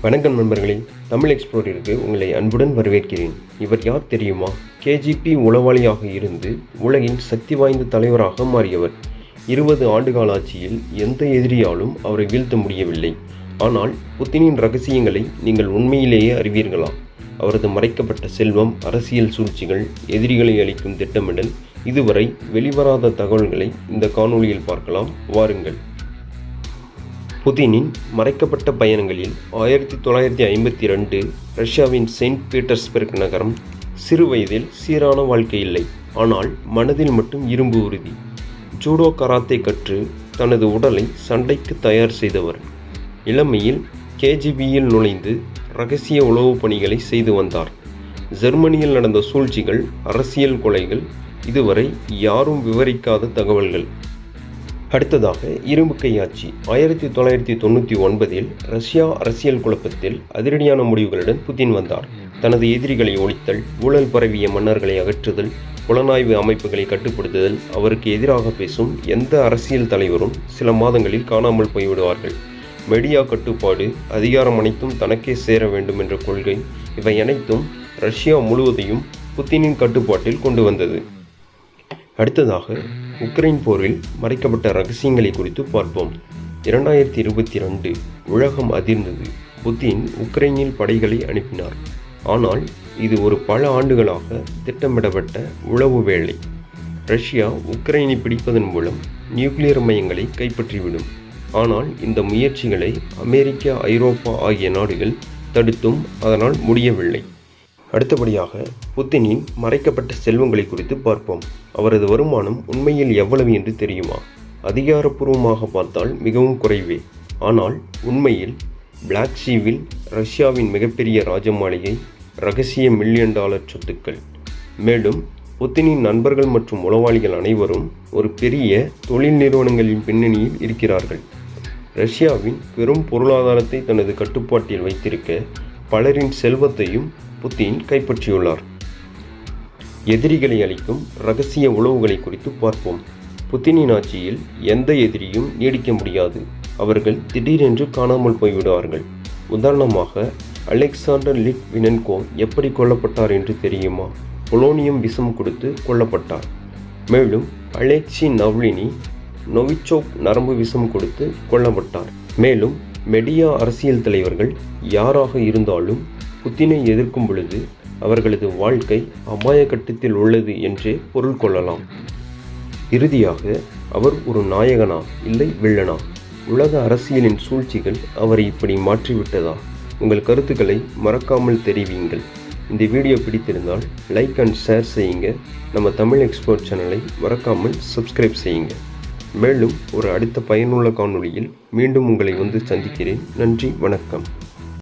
வணக்கம் நண்பர்களே. தமிழ் எக்ஸ்ப்ளோரிற்கு உங்களை அன்புடன் வரவேற்கிறேன். இவர் யார் தெரியுமா? கேஜிபி உளவாளியாக இருந்து உலகின் சக்தி வாய்ந்த தலைவராக மாறியவர். இருபது ஆண்டுகால ஆட்சியில் எந்த எதிரியாலும் அவரை வீழ்த்த முடியவில்லை. ஆனால் புத்தினின் ரகசியங்களை நீங்கள் உண்மையிலேயே அறிவீர்களா? அவரது மறைக்கப்பட்ட செல்வம் அரசியல் சூழ்ச்சிகள் எதிரிகளை அளிக்கும் திட்டமிடல் இதுவரை வெளிவராத தகவல்களை இந்த காணொளியில் பார்க்கலாம். வாருங்கள். புதினின் மறைக்கப்பட்ட பயணங்களில் ஆயிரத்தி தொள்ளாயிரத்தி ஐம்பத்தி ரெண்டு ரஷ்யாவின் செயின்ட் பீட்டர்ஸ்பர்க் நகரம் சிறு வயதில் சீரான வாழ்க்கை இல்லை. ஆனால் மனதில் மட்டும் இரும்பு உறுதி. ஜூடோ கராத்தே கற்று தனது உடலை சண்டைக்கு தயார் செய்தவர். இளமையில் கேஜிபியில் நுழைந்து ரகசிய உளவுப் பணிகளை செய்து வந்தார். ஜெர்மனியில் நடந்த சூழ்ச்சிகள் அரசியல் கொலைகள் இதுவரை யாரும் விவரிக்காத தகவல்கள். அடுத்ததாக இரும்பு கையாட்சி. ஆயிரத்தி தொள்ளாயிரத்தி தொண்ணூற்றி ஒன்பதில் ரஷ்யா அரசியல் குழப்பத்தில் அதிரடியான முடிவுகளுடன் புதின் வந்தார். தனது எதிரிகளை ஒழித்தல் ஊழல் பரவிய மன்னர்களை அகற்றுதல் புலனாய்வு அமைப்புகளை கட்டுப்படுத்துதல் அவருக்கு எதிராக பேசும் எந்த அரசியல் தலைவரும் சில மாதங்களில் காணாமல் போய்விடுவார்கள். மெடியா கட்டுப்பாடு அதிகாரம் அனைத்தும் தனக்கே சேர வேண்டும் என்ற கொள்கை இவை அனைத்தும் ரஷ்யா முழுவதையும் புத்தினின் கட்டுப்பாட்டில் கொண்டு வந்தது. அடுத்ததாக உக்ரைன் போரில் மறைக்கப்பட்ட ரகசியங்களை குறித்து பார்ப்போம். இரண்டாயிரத்தி இருபத்தி ரெண்டு உலகம் அதிர்ந்தது. புத்தின் உக்ரைனில் படைகளை அனுப்பினார். ஆனால் இது ஒரு பல ஆண்டுகளாக திட்டமிடப்பட்ட உளவு வேலை. ரஷ்யா உக்ரைனை பிடிப்பதன் மூலம் நியூக்ளியர் மையங்களை கைப்பற்றிவிடும். ஆனால் இந்த முயற்சிகளை அமெரிக்கா ஐரோப்பா ஆகிய நாடுகள் தடுத்தும் அதனால் முடியவில்லை. அடுத்தபடியாக புத்தினின் மறைக்கப்பட்ட செல்வங்களை குறித்து பார்ப்போம். அவரது வருமானம் உண்மையில் எவ்வளவு என்று தெரியுமா? அதிகாரப்பூர்வமாக பார்த்தால் மிகவும் குறைவே. ஆனால் உண்மையில் பிளாக் ஷீவில் ரஷ்யாவின் மிகப்பெரிய ராஜ மாளிகை ரகசிய மில்லியன் டாலர் சொத்துக்கள். மேலும் புத்தினின் நண்பர்கள் மற்றும் உளவாளிகள் அனைவரும் ஒரு பெரிய தொழில் நிறுவனங்களின் பின்னணியில் இருக்கிறார்கள். ரஷ்யாவின் பெரும் பொருளாதாரத்தை தனது கட்டுப்பாட்டில் வைத்திருக்க பலரின் செல்வத்தையும் புத்தின் கைப்பற்றியுள்ளார். எதிரிகளை அளிக்கும் ரகசிய உளவுகளை குறித்து பார்ப்போம். புத்தினின் ஆட்சியில் எந்த எதிரியும் நீடிக்க முடியாது. அவர்கள் திடீரென்று காணாமல் போய்விடுவார்கள். உதாரணமாக அலெக்சாண்டர் லிட் வினன்கோ எப்படி கொல்லப்பட்டார் என்று தெரியுமா? பொலோனியம் விஷம் கொடுத்து கொல்லப்பட்டார். மேலும் அலெக்சி நவ்லினி நொவிச்சோக் நரம்பு விஷம் கொடுத்து கொல்லப்பட்டார். மேலும் மெடியா அரசியல் தலைவர்கள் யாராக இருந்தாலும் புத்தினை எதிர்க்கும் பொழுது அவர்களது வாழ்க்கை அபாய கட்டத்தில் உள்ளது என்றே பொருள் கொள்ளலாம். இறுதியாக அவர் ஒரு நாயகனா இல்லை வில்லனா? உலக அரசியலின் சூழ்ச்சிகள் அவரை இப்படி மாற்றிவிட்டதா? உங்கள் கருத்துக்களை மறக்காமல் தெரிவியுங்கள். இந்த வீடியோ பிடித்திருந்தால் லைக் அண்ட் ஷேர் செய்யுங்க. நம்ம தமிழ் எக்ஸ்போர்ட் சேனலை மறக்காமல் சப்ஸ்கிரைப் செய்யுங்க. மேலும் ஒரு அடுத்த பயனுள்ள காணொளியில் மீண்டும் உங்களை வந்து சந்திக்கிறேன். நன்றி வணக்கம்.